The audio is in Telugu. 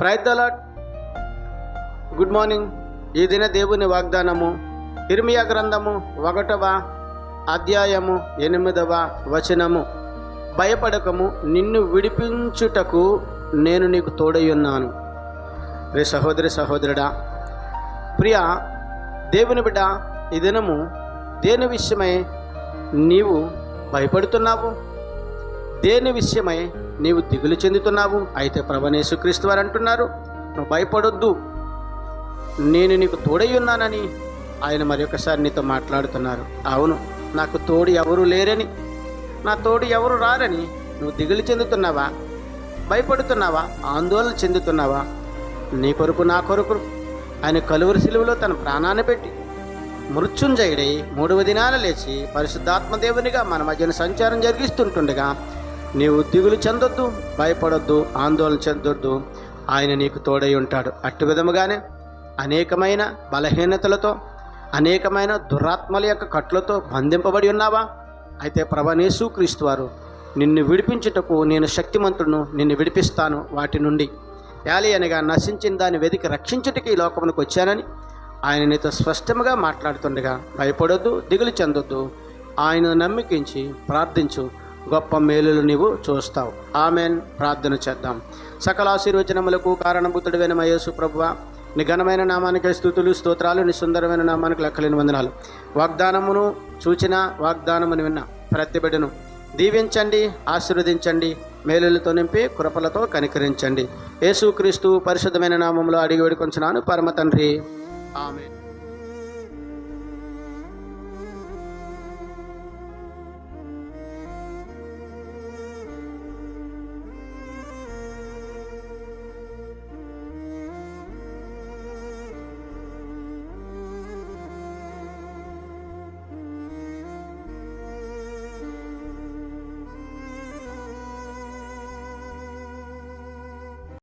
ప్రయత్నాల గుడ్ మార్నింగ్ ఈ దిన దేవుని వాగ్దానము ఇర్మియా గ్రంథము ఒకటవ అధ్యాయము ఎనిమిదవ వచనము. భయపడకము నిన్ను విడిపించుటకు నేను నీకు తోడయ్యున్నాను రే సహోదరి సహోదరుడా ప్రియ దేవుని బిడ్డ ఈ దినము దేని విషయమై నీవు భయపడుతున్నావు? దేని విషయమై నీవు దిగులు చెందుతున్నావు. అయితే ప్రభనేసుక్రీస్తు వారు అంటున్నారు నువ్వు భయపడొద్దు. నేను నీకు తోడై ఉన్నానని ఆయన మరొకసారి నీతో మాట్లాడుతున్నారు. అవును నాకు తోడు ఎవరు లేరని నా తోడు ఎవరు రారని నువ్వు దిగులు చెందుతున్నావా? భయపడుతున్నావా? ఆందోళన చెందుతున్నావా? నీ కొరకు నా కొరకు. ఆయన కలువరి సిలువలో తన ప్రాణాన్ని పెట్టి మృత్యుంజయుడై మూడవ దినాన లేచి పరిశుద్ధాత్మ దేవునిగా మన మధ్యన సంచారం జరిగిస్తుంటుండగా నీవు దిగులు చెందొద్దు భయపడొద్దు ఆందోళన చెందొద్దు. ఆయన నీకు తోడై ఉంటాడు. అట్టు విధముగానే అనేకమైన బలహీనతలతో అనేకమైన దురాత్మల యొక్క కట్లతో బంధింపబడి ఉన్నావా? అయితే ప్రభనేసు క్రీస్తు వారు నిన్ను విడిపించుటకు నేను శక్తిమంతుడును నిన్ను విడిపిస్తాను వాటి నుండి. యాలి అనగా నశించిన దాన్ని వెతికి రక్షించుటకి ఈ లోకమునకు వచ్చానని ఆయన నీతో స్పష్టంగా మాట్లాడుతుండగా భయపడొద్దు దిగులు చెందొద్దు. ఆయన నమ్మికించి ప్రార్థించు. గొప్ప మేలులు నీవు చూస్తావు. ఆమెన్. ప్రార్థన చేద్దాం. సకల ఆశీర్వచనములకు కారణభూతుడైన మయేసు ప్రభువ నీ ఘనమైన నామానికి స్థుతులు స్తోత్రాలు నీ సుందరమైన నామానికి లెక్కలేని వందనాలు. వాగ్దానమును సూచన వాగ్దానమును విన్న ప్రతి దీవించండి ఆశీర్వదించండి మేలులతో నింపి కృపలతో కనికరించండి. యేసుక్రీస్తు పరిశుద్ధమైన నామంలో అడిగి వేడుకొంచున్నాను. పరమ తండ్రి. ఆమె